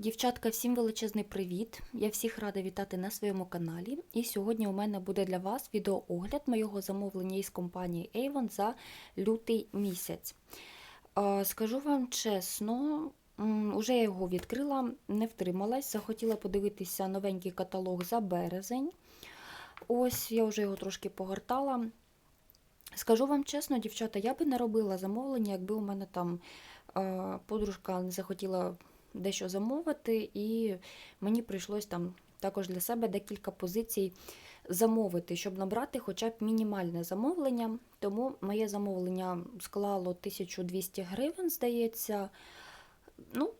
Дівчатка, всім величезний привіт! Я всіх рада вітати на своєму каналі. І сьогодні у мене буде для вас відеоогляд моєго замовлення із компанії Avon за лютий місяць. Скажу вам чесно, м, уже я його відкрила, не втрималась, захотіла подивитися новенький каталог за березень. Ось я вже його трошки погортала. Скажу вам чесно, дівчата, я би не робила замовлення, якби у мене там подружка не захотіла дещо замовити, і мені прийшлось там також для себе декілька позицій замовити, щоб набрати хоча б мінімальне замовлення. Тому моє замовлення склало 1200 гривень, здається. Ну,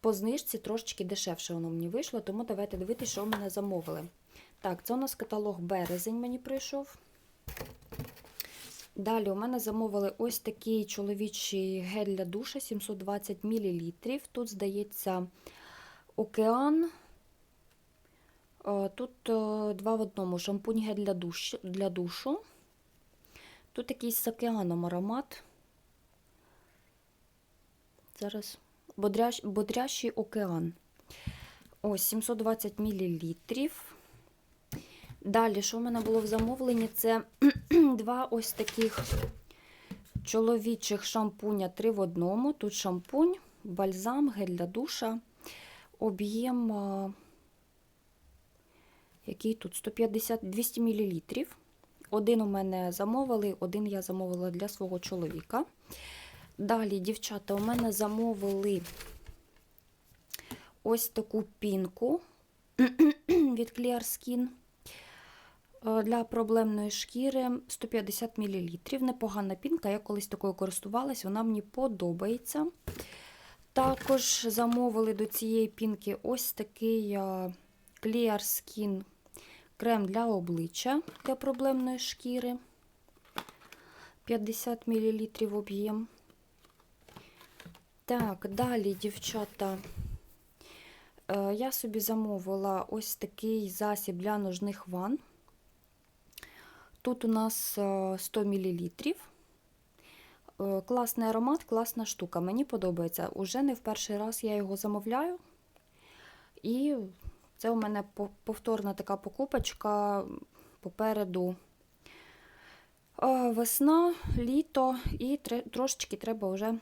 по знижці трошечки дешевше воно мені вийшло, тому давайте дивитися, що мене замовили. Так, це у нас каталог березень мені прийшов. Далі у мене замовили ось такий чоловічий гель для душа 720 мл. Тут, здається, океан. Е, Тут е, два в одному шампунь гель для, душ, для душу. Тут якийсь з океаном аромат. Зараз бодрящ, бодрящий океан. Ось 720 мл. Далі, що в мене було в замовленні, це два ось таких чоловічих шампуня 3 в одному. Тут шампунь, бальзам, гель для душа. Об'єм, який тут 150 200 мл. Один у мене замовили, один я замовила для свого чоловіка. Далі, дівчата, у мене замовили ось таку пінку від Clear Skin для проблемної шкіри 150 мл. Непогана пінка, я колись такою користувалась, вона мені подобається. Також замовили до цієї пінки ось такий Clear Skin крем для обличчя для проблемної шкіри. 50 мл об'єм. Так, далі, дівчата, е, я собі замовила ось такий засіб для ножних ванн. Тут у нас 100 мл. Класний аромат, класна штука. Мені подобається. Уже не в перший раз я його замовляю. І це у мене повторна така покупочка попереду весна, літо, і трошечки треба вже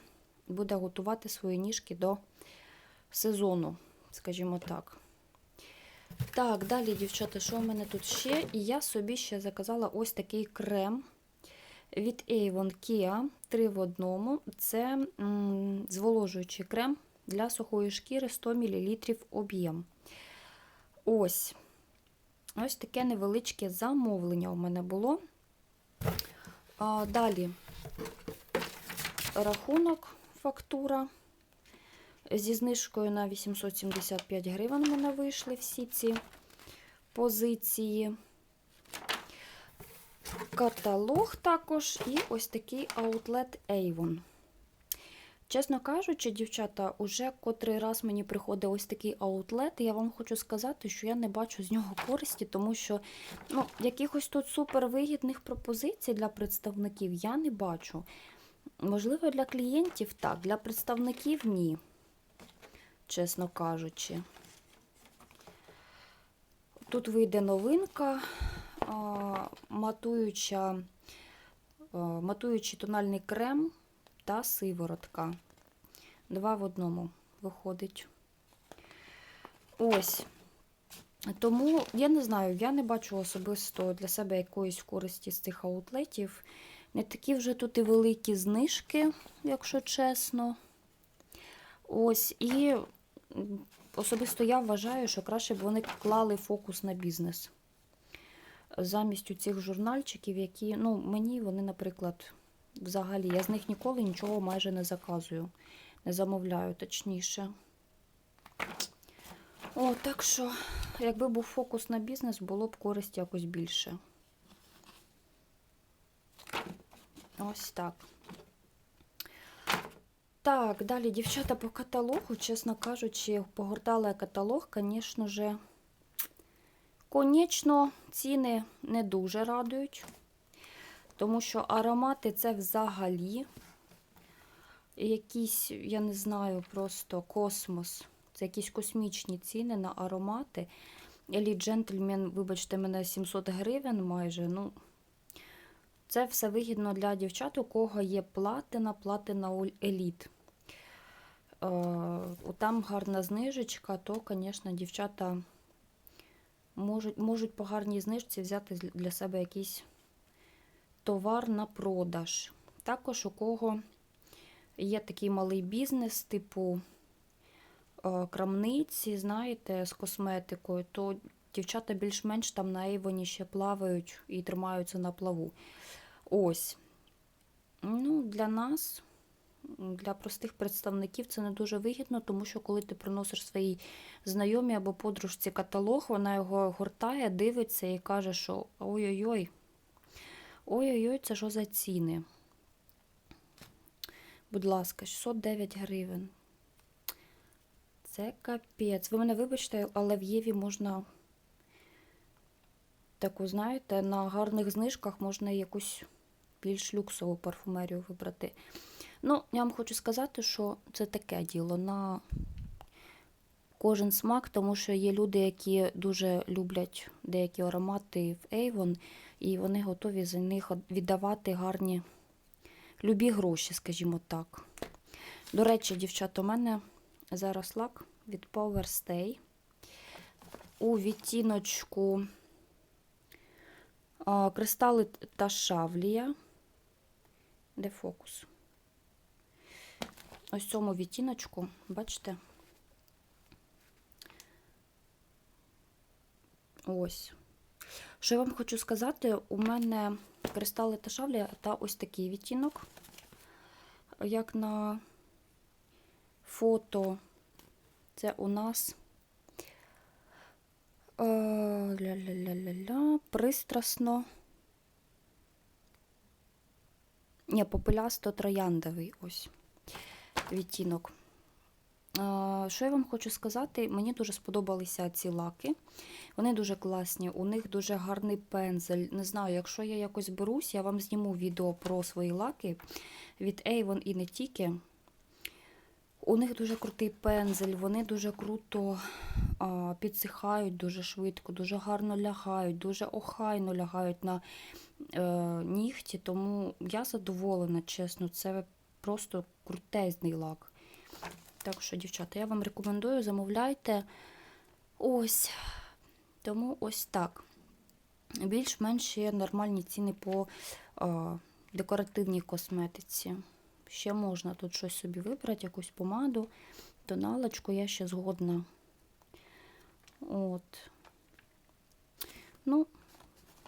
буде готувати свої ніжки до сезону, скажімо так. Так, далі, дівчата, що в мене тут ще? І я собі ще заказала ось такий крем від Avon Kia 3 в одному. Це м, зволожуючий крем для сухої шкіри 100 мл об'єм. Ось ось таке невеличке замовлення у мене було. А, Далі рахунок, фактура. Зі знижкою на 875 гривень мене вийшли всі ці позиції. Каталог також і ось такий Outlet Avon. Чесно кажучи, дівчата, уже котрий раз мені приходить ось такий аутлет, і я вам хочу сказати, що я не бачу з нього користі, тому що ну, якихось тут супервигідних пропозицій для представників я не бачу. Можливо, для клієнтів так, для представників ні чесно кажучи. Тут вийде новинка, матуюча, матуючий тональний крем та сиворотка. Два в одному виходить. Ось. Тому, я не знаю, я не бачу особисто для себе якоїсь користі з цих аутлетів. Не такі вже тут і великі знижки, якщо чесно. Ось, і особисто я вважаю, що краще б вони клали фокус на бізнес. Замість у цих журнальчиків, які, ну, мені вони, наприклад, взагалі, я з них ніколи нічого майже не заказую, не замовляю, точніше. О, так що, якби був фокус на бізнес, було б користь якось більше. Ось так. Так, далі, дівчата, по каталогу, чесно кажучи, погортала я каталог, звісно же, конечно, ціни не дуже радують, тому що аромати це взагалі якийсь, я не знаю, просто космос. Це якісь космічні ціни на аромати. Еліт Джентльмен, вибачте мене, 700 гривень майже. Ну, це все вигідно для дівчат, у кого є платина, платина еліт. Е, там гарна знижечка, то, звісно, дівчата можуть, можуть по гарній знижці взяти для себе якийсь товар на продаж. Також у кого є такий малий бізнес, типу е, крамниці, знаєте, з косметикою, то дівчата більш-менш там на Ейвоні ще плавають і тримаються на плаву. Ось. Ну, для нас, для простих представників, це не дуже вигідно, тому що коли ти приносиш своїй знайомій або подружці каталог, вона його гортає, дивиться і каже, що ой-ой-ой, ой-ой-ой, це що за ціни? Будь ласка, 609 гривень. Це капець. Ви мене вибачте, але в Єві можна таку, знаєте, на гарних знижках можна якусь більш люксову парфумерію вибрати. Ну, я вам хочу сказати, що це таке діло на кожен смак, тому що є люди, які дуже люблять деякі аромати в Avon, і вони готові за них віддавати гарні любі гроші, скажімо так. До речі, дівчата, у мене зараз лак від Power Stay у відтіночку кристали та шавлія. Де фокус? Ось цьому відтіночку, бачите? Ось. Що я вам хочу сказати, у мене кристали та шавлія та ось такий відтінок. Як на фото, це у нас е, ля-ля-ля-ля-ля, пристрасно. Ні, попелясто трояндовий ось відтінок. Що я вам хочу сказати? Мені дуже сподобалися ці лаки. Вони дуже класні, у них дуже гарний пензель. Не знаю, якщо я якось берусь, я вам зніму відео про свої лаки від Avon і не тільки. У них дуже крутий пензель, вони дуже круто а, підсихають дуже швидко, дуже гарно лягають, дуже охайно лягають на е, нігті. Тому я задоволена, чесно, це просто крутезний лак. Так що, дівчата, я вам рекомендую, замовляйте. Ось. Тому ось так. Більш-менш є нормальні ціни по е, декоративній косметиці. Ще можна тут щось собі вибрати, якусь помаду, тоналочку, я ще згодна. От. Ну,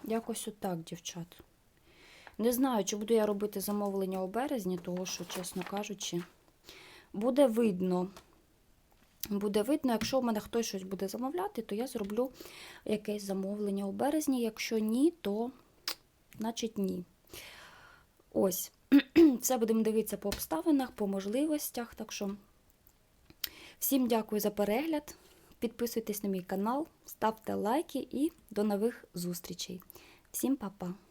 якось отак, дівчат. Не знаю, чи буду я робити замовлення у березні, того що, чесно кажучи, буде видно. Буде видно, якщо в мене хтось щось буде замовляти, то я зроблю якесь замовлення у березні. Якщо ні, то значить ні. Ось. Це будемо дивитися по обставинах, по можливостях. Так що всім дякую за перегляд. Підписуйтесь на мій канал, ставте лайки і до нових зустрічей. Всім па-па!